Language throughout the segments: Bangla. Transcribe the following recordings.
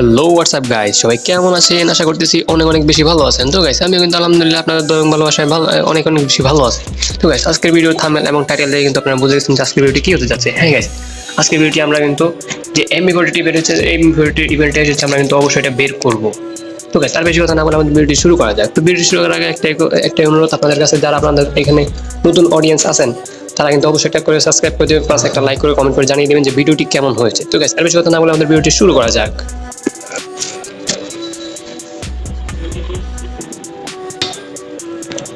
হ্যালো হোয়াটসঅ্যাপ গাইজ সবাই কেমন আছেন? আশা করতেছি অনেক অনেক বেশি ভালো আছেন। তো গাইস আমি কিন্তু আলহামদুলিল্লাহ আপনাদের দয়াম ভালোবাসায় ভালো অনেক অনেক বেশি ভালো আছে। তো গাইস আজকের ভিডিও থামেল এবং টাইটেল দিয়ে কিন্তু আপনারা বুঝে গেছেন যে আজকের ভিডিওটি কি হতে যাচ্ছে। হ্যাঁ গাইস আজকের ভিডিওটি আমরা কিন্তু যে এমবিগোটি ইভেন্ট হচ্ছে, এই ইভেন্টটা হচ্ছে আমরা কিন্তু অবশ্যই এটা বের করব। তো গাইস তার বেশি কথা না বলে আমাদের ভিডিওটি শুরু করা যাক। তো ভিডিও শুরু করার আগে একটা একটা অনুরোধ আপনাদের কাছে, যারা আপনাদের এখানে নতুন অডিয়েন্স আছেন তারা কিন্তু অবশ্যই একটা করে সাবস্ক্রাইব করে দেবেন প্লাস একটা লাইক করে কমেন্ট করে জানিয়ে দেবেন যে ভিডিওটি কেমন হয়েছে। তো গাইস তার বেশি কথা না বলে আমাদের ভিডিওটি শুরু করা যাক।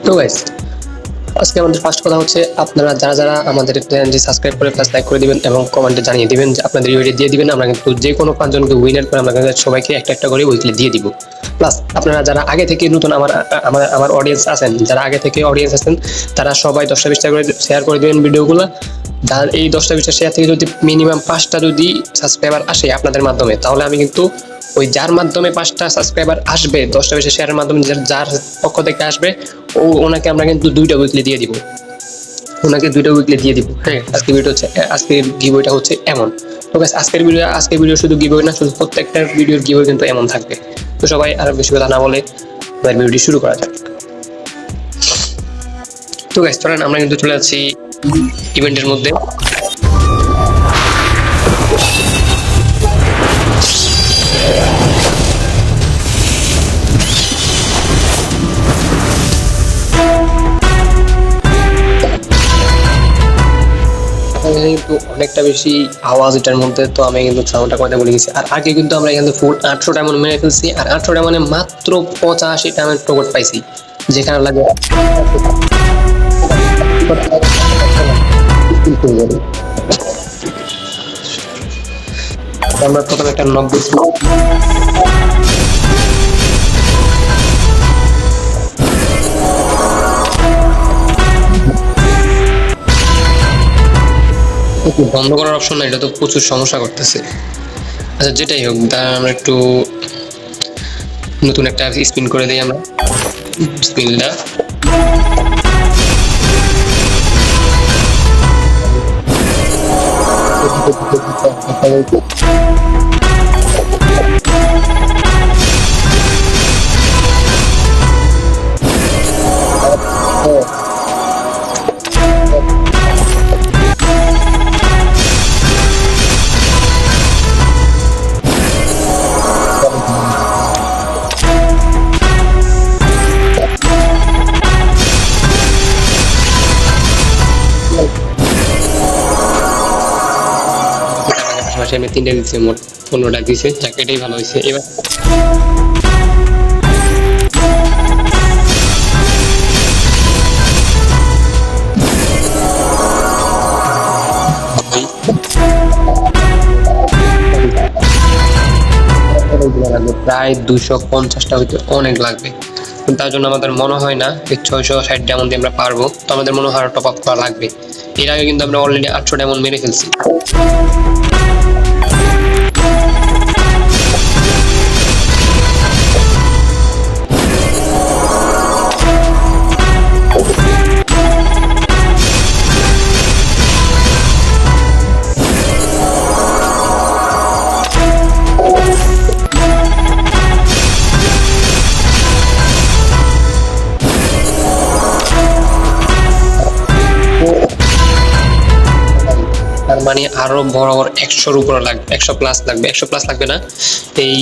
তো গাইস আজকে আমাদের ফার্স্ট কথা হচ্ছে আপনারা যারা যারা আমাদের চ্যানেলটি সাবস্ক্রাইব করে প্লাস লাইক করে দিবেন এবং কমেন্টে জানিয়ে দিবেন যে আপনাদের ভিডিও দিয়ে দিবেন, আমরা কিন্তু যে কোনো পাঁচজনকে উইনার করে আমরা সবাইকে একটা একটা করে উইকলি দিয়ে দিব। প্লাস আপনারা যারা আগে থেকে নতুন আমার আমার আমার অডিয়েন্স আছেন, যারা আগে থেকে অডিয়েন্স আছেন, তারা সবাই দশটা বিশটা করে শেয়ার করে দিবেন ভিডিওগুলো যার এই দশটা বিশটা শেয়ার থেকে যদি মিনিমাম পাঁচটা যদি সাবস্ক্রাইবার আসে আপনাদের মাধ্যমে, তাহলে আমি কিন্তু ওই যার মাধ্যমে পাঁচটা সাবস্ক্রাইবার আসবে, দশটা বেশি শেয়ারের মাধ্যমে যার- যার পক্ষ থেকে আসবে, ও, ওনাকে আমরা কিন্তু দুইটা উইকলি দিয়ে দিব। ওনাকে দুইটা উইকলি দিয়ে দিব হ্যাঁ? আজকে ভিডিও হচ্ছে আজকের গিবইটা হচ্ছে এমন। তো আজকের ভিডিও আজকের ভিডিও শুধু গিবই না, শুধু প্রত্যেকটা ভিডিওর গিবই কিন্তু এমন থাকবে। তো সবাই আর বেশি কথা না বলে এবার ভিডিওটি শুরু করা যাক। তো গাইস চলেন, আমরা কিন্তু চলে যাচ্ছি ইভেন্টের মধ্যে। এখানে কিন্তু অনেকটা বেশি আওয়াজ এটার মধ্যে, তো আমি কিন্তু সাউন্ডটা কথা বলে গেছি। আর আগে কিন্তু আমরা এখানে ফুল আটশো ডায়মন্ড মেরে ফেলছি, আর আটশো ডায়মন্ডে মাত্র পঁচাশি ডায়মন্ড টোকট পাইছি, যেখানে লাগে আমরা প্রথমে একটা নব্বই বন্ধ করার অপশন না, এটা তো প্রচুর সমস্যা করতেছে। আচ্ছা যেটাই হোক তা আমরা একটু নতুন একটা স্পিন করে দিই আমরা। স্পিনটা পাশাপাশি আমি তিনটা দিচ্ছি মোট পনেরোটা দিয়েছে যাক, এটাই ভালো হয়েছে। এবার প্রায় দুশো পঞ্চাশটা হইতে অনেক লাগবে। তার জন্য আমাদের মনে হয় না এই ছয়শো ষাট ডায়মন্ড দিয়ে আমরা পারব। তো আমাদের মনে হয় টপ আপ করা লাগবে। এর আগে কিন্তু আমরা অলরেডি আটশো ডায়মন্ড মেরে ফেলছি। মানে আরও বরাবর একশোর উপরে লাগবে একশো প্লাস লাগবে, একশো প্লাস লাগবে না। এই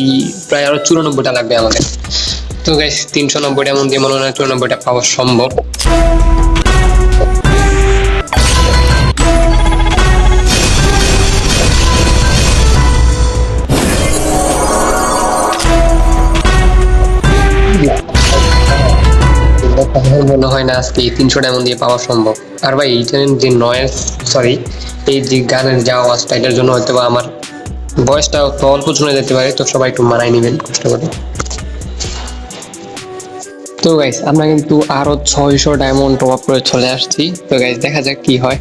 প্রায় আরও চুরানব্বইটা লাগবে আমাদের। তো গাইস তিনশো নব্বইটা এমন দিয়ে মনে হয় চুরানব্বইটা পাওয়া সম্ভব। আমার মনে হয় না আজকে তিনশো ডায়মন্ড দিয়ে পাওয়া সম্ভব। আর ভাই যে নয়েস সরি এই যে গানের যে আওয়াজটা এটার জন্য হয়তো বা আমার ভয়েসটা তো অল্প শুনে যেতে পারে, তো সবাই একটু মানায় নেবেন, কষ্ট করে। তো গাইস আমরা কিন্তু আরও ছয়শো ডায়মন্ড টপ আপ করে চলে আসছি। তো গাইস দেখা যাক কি হয়।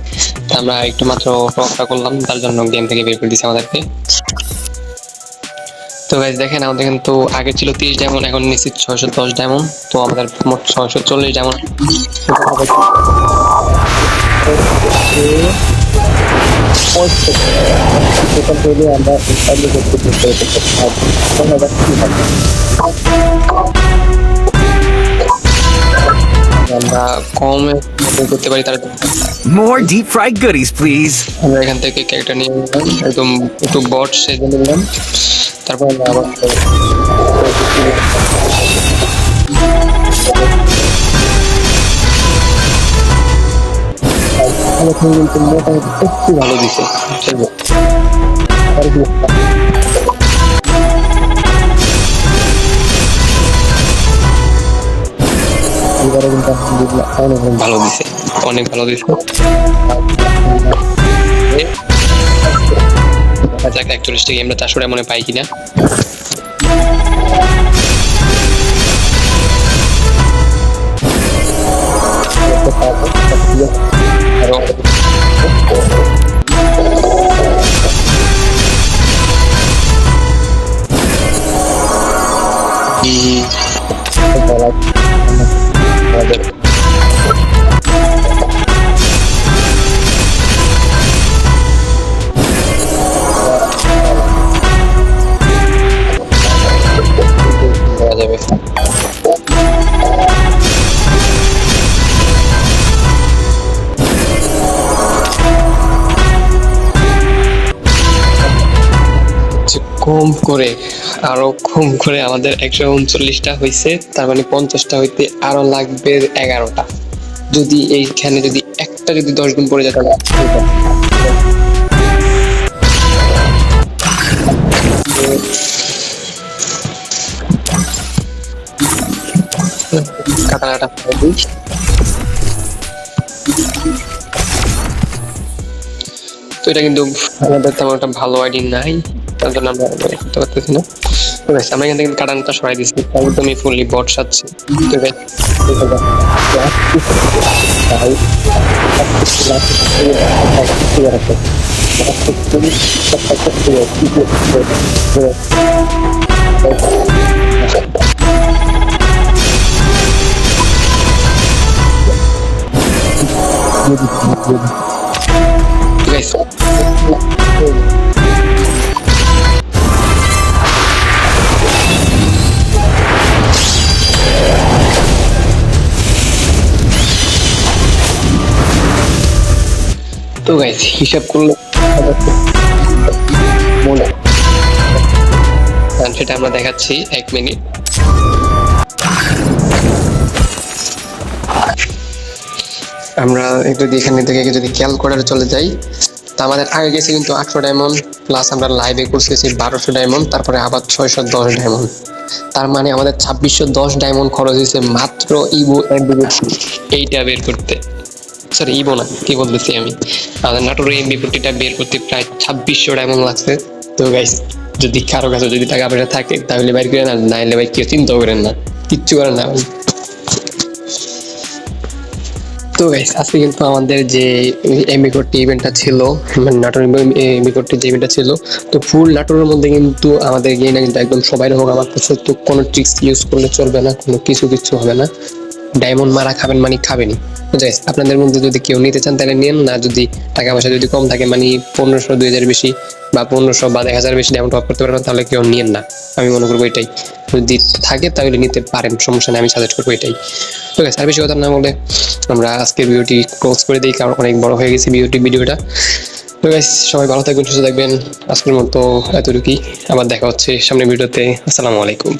আমরা একটু মাত্র করলাম, তার জন্য গেম থেকে বের করে দিচ্ছে আমাদেরকে। তো গাইজ দেখেন, আমাদের কিন্তু আগে ছিল তিরিশ ডায়মন্ড, এখন নিচ্ছি ছয়শো দশ ডায়মন্ড। তো আমাদের মোট ছয়শো চল্লিশ ডায়মন্ড। আমরা আমরা কম করতে পারি তার More deep fried goodies, please. আমরা এখান থেকে ক্যারেক্টার নিয়ে একদম একটু বট সেজে নিলাম তারপর আমরা আবার ভালো দিছে এবারে কিন্তু অনেক ভালো দিছে। অনেক ভালো দিছে। যাক পাই কিনা। কম করে, আরও কম করে আমাদের একশো উনচল্লিশটা হয়েছে তার মানে পঞ্চাশটা হইতে আরও লাগবে এগারোটা। যদি এইখানে যদি একটা যদি দশ গুণ পড়ে যায় তো এটা কিন্তু আমাদের তেমন একটা ভালো আইডি নাই। তার জন্য আমরা করতে পারতেছি না। তো guys, আমরা এখান থেকে কাটানটা সরাই দিচ্ছি একদমই ফুললি বট সাচ্ছি তো তো তো গাইস হিসাব করলে মনে সেটা আমরা দেখাচ্ছি এক মিনিট। আমরা একটু এখানে থেকে যদি ক্যালকুলেটার চলে যাই। তা আমাদের আগে গেছে কিন্তু আটশো ডায়মন্ড প্লাস আমরা লাইভে করতেছি বারোশো ডায়মন্ড তারপরে আবার ছয়শো দশ ডায়মন্ড তার মানে আমাদের ছাব্বিশশো দশ ডায়মন্ড খরচ হয়েছে মাত্র অ্যান্ডিভিটি এইটা বের করতে। সরি ইভো না, কি বলতেছি আমি? আমাদের নাটোর এমবি ফোরটিটা বের করতে প্রায় ছাব্বিশশো ডায়মন্ড লাগছে। তো গাইস যদি কারও কাছে যদি টাকা পয়সা থাকে, তাহলে বাইর করে না নাইলে ভাই কেউ চিন্তা করেন না, কিচ্ছু করেন না তো গাইস আজকে কিন্তু আমাদের যে এমবি কোডটি ইভেন্টটা ছিল মানে নাটোর এমবি কোডটি যে ইভেন্টটা ছিল, তো ফুল নাটোরের মধ্যে কিন্তু আমাদের গেমটা কিন্তু একদম সবাই হোক আমার কাছে তো কোনো ট্রিক্স ইউজ করলে চলবে না, কোনো কিছু কিছু হবে না। ডায়মন্ড মারা খাবেন মানে খাবেনই। তো আপনাদের মধ্যে যদি কেউ নিতে চান তাহলে নিন না। যদি টাকা পয়সা যদি কম থাকে মানে পনেরোশো দুই হাজার বেশি বা পনেরোশো বা এক হাজার বেশি ডায়মন্ড অফ করতে পারবেন তাহলে কেউ নিন না। আমি মনে করব এটাই। যদি থাকে তাহলে নিতে পারেন সমস্যা নেই আমি সাজেস্ট করব এটাই। তো guys, আর বেশি কথা না বলে আমরা আজকের ভিডিওটি ক্লোজ করে দিই কারণ অনেক বড় হয়ে গেছে ভিডিওটি ভিডিওটা। তো গাইস সবাই ভালো থাকবেন সুস্থ থাকবেন। আজকের মতো এতটুকুই। আবার দেখা হচ্ছে সামনের ভিডিওতে। আসসালামু আলাইকুম।